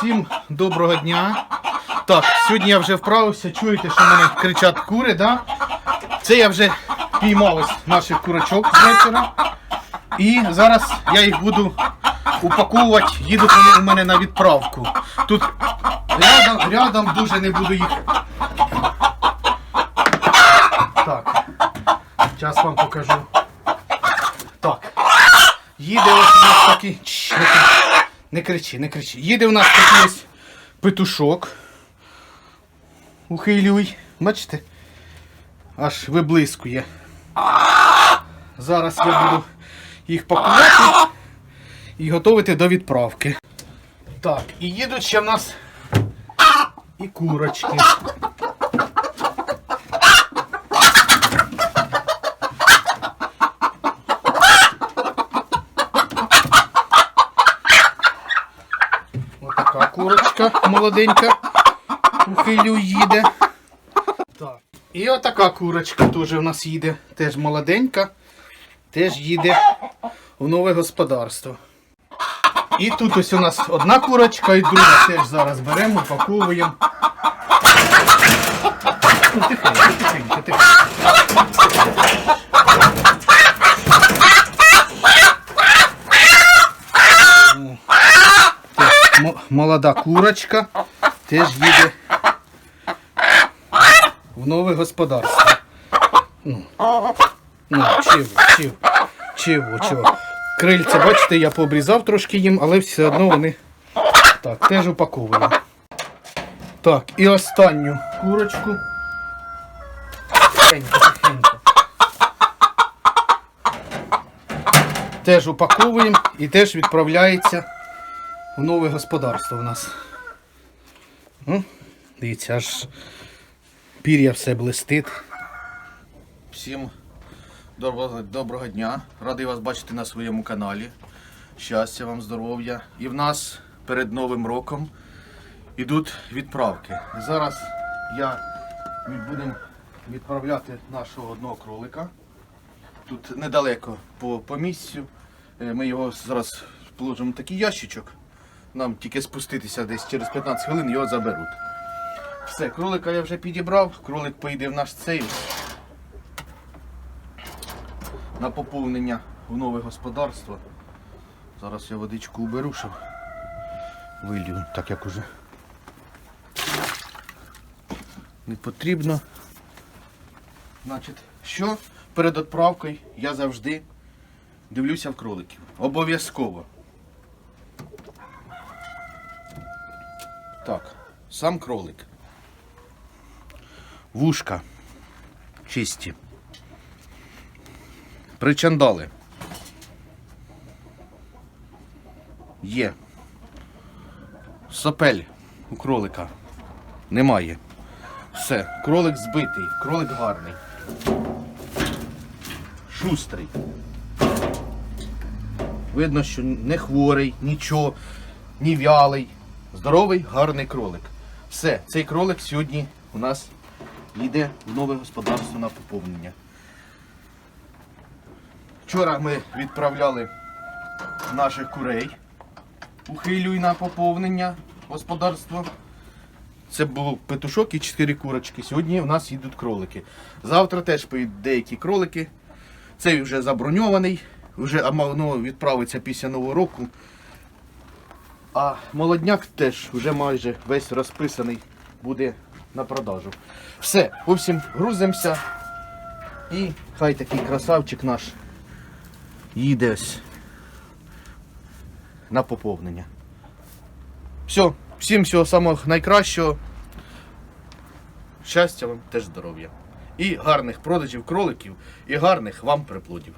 Всім доброго дня. Так, сьогодні я вже вправився. Чуєте, що в мене кричать кури, да? Це я вже піймав ось наших курочок з вечора. І зараз я їх буду упаковувати. Їдуть вони у мене на відправку. Тут рядом, рядом дуже не буду їх. Так. Зараз вам покажу. Так. Їде ось у нас такий. Не кричи, не кричи. Їде у нас такий ось петушок. Ухилюй. Бачите? Аж виблискує. Зараз я буду їх пакувати і готувати до відправки. Так, і їдуть ще в нас і курочки. Курочка молоденька. Ухилю їде. І отака курочка теж в нас їде. Теж молоденька. Теж їде в нове господарство. І тут ось у нас одна курочка і друга теж зараз беремо, упаковуємо. Ну, тихенько, тихенько. Молода курочка теж їде в нове господарство. Ну, ну чого, чого, чого, чого. Крильця, бачите, я пообрізав трошки їм, але все одно вони так, теж упаковуємо. Так, і останню курочку. Тихенько, тихенько. Теж упаковуємо і теж відправляється в нове господарство у нас. Ну, дивіться, аж пір'я все блистить. Всім доброго, доброго дня. Радий вас бачити на своєму каналі. Щастя вам, здоров'я. І в нас перед Новим роком йдуть відправки. Зараз я будемо відправляти нашого одного кролика. Тут недалеко по, по місцю. Е, Ми його зараз положимо в такий ящичок. Нам тільки спуститися десь через 15 хвилин його заберуть. Все, кролика я вже підібрав, кролик поїде в наш цей на поповнення в нове господарство. Зараз я водичку уберу, щоб вилью, так як уже не потрібно. Значить, що перед відправкою я завжди дивлюся в кроликів. Обов'язково. Так, сам кролик. Вушка чисті. Причандали. Є. Сопель у кролика. Немає. Все, кролик збитий, кролик гарний. Шустрий. Видно, що не хворий, нічого, ні вялий. Здоровий, гарний кролик. Все, цей кролик сьогодні у нас йде в нове господарство на поповнення. Вчора ми відправляли наших курей у Хилюй на поповнення господарства. Це був петушок і чотири курочки. Сьогодні у нас їдуть кролики. Завтра теж поїдуть деякі кролики. Цей вже заброньований, вже ну, відправиться після Нового року. А молодняк теж вже майже весь розписаний буде на продажу. Все, в общем, грузимося. І хай такий красавчик наш їде ось на поповнення. Все, всім всього самого найкращого. Щастя вам, теж здоров'я. І гарних продажів кроликів, і гарних вам приплодів.